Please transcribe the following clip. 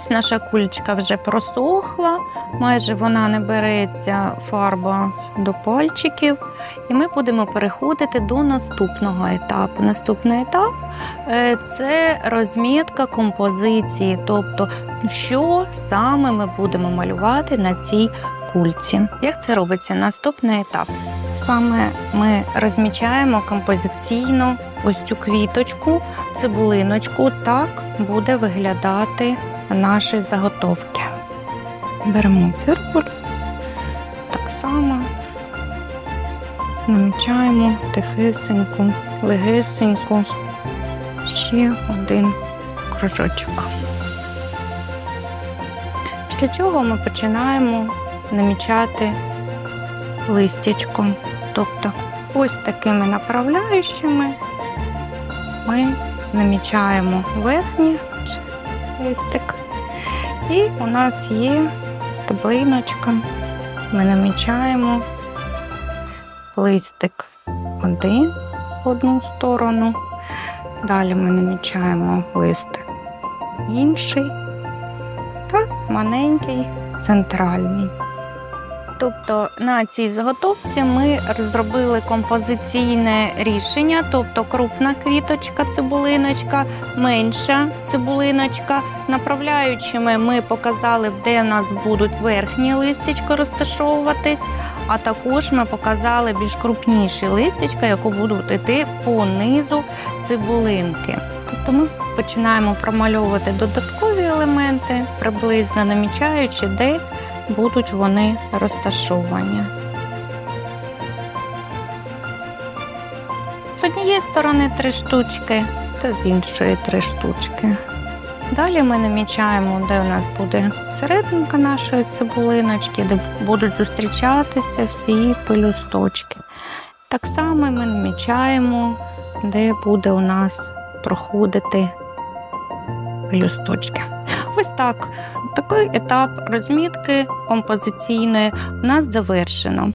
Ось наша кульчика вже просохла, майже вона не береться фарба до пальчиків. І ми будемо переходити до наступного етапу. Наступний етап е, це розмітка композиції, тобто що саме ми будемо малювати на цій кульці. Як це робиться? Наступний етап. Саме ми розмічаємо композиційно ось цю квіточку, цибулиночку. Так буде виглядати наші заготовки. Беремо циркуль, так само намічаємо тихесенько, легесенько, ще один кружочок. Після чого ми починаємо намічати листячко. Тобто ось такими направляючими ми намічаємо верхній листик. І у нас є стеблиночка. Ми намічаємо листик один в одну сторону. Далі ми намічаємо листик інший та маленький центральний. Тобто на цій заготовці ми розробили композиційне рішення, тобто крупна квіточка, цибулиночка, менша цибулиночка. Направляючими ми показали, де в нас будуть верхні листячка розташовуватись, а також ми показали більш крупніші листячка, які будуть йти по низу цибулинки. Тобто ми починаємо промальовувати додаткові елементи, приблизно намічаючи, де будуть вони розташовані. З однієї сторони три штучки та з іншої три штучки. Далі ми намічаємо, де у нас буде серединка нашої цибулиночки, де будуть зустрічатися всі пелюсточки. Так само ми намічаємо, де буде у нас проходити пелюсточки. Ось так. Такий етап розмітки композиційної в нас завершено.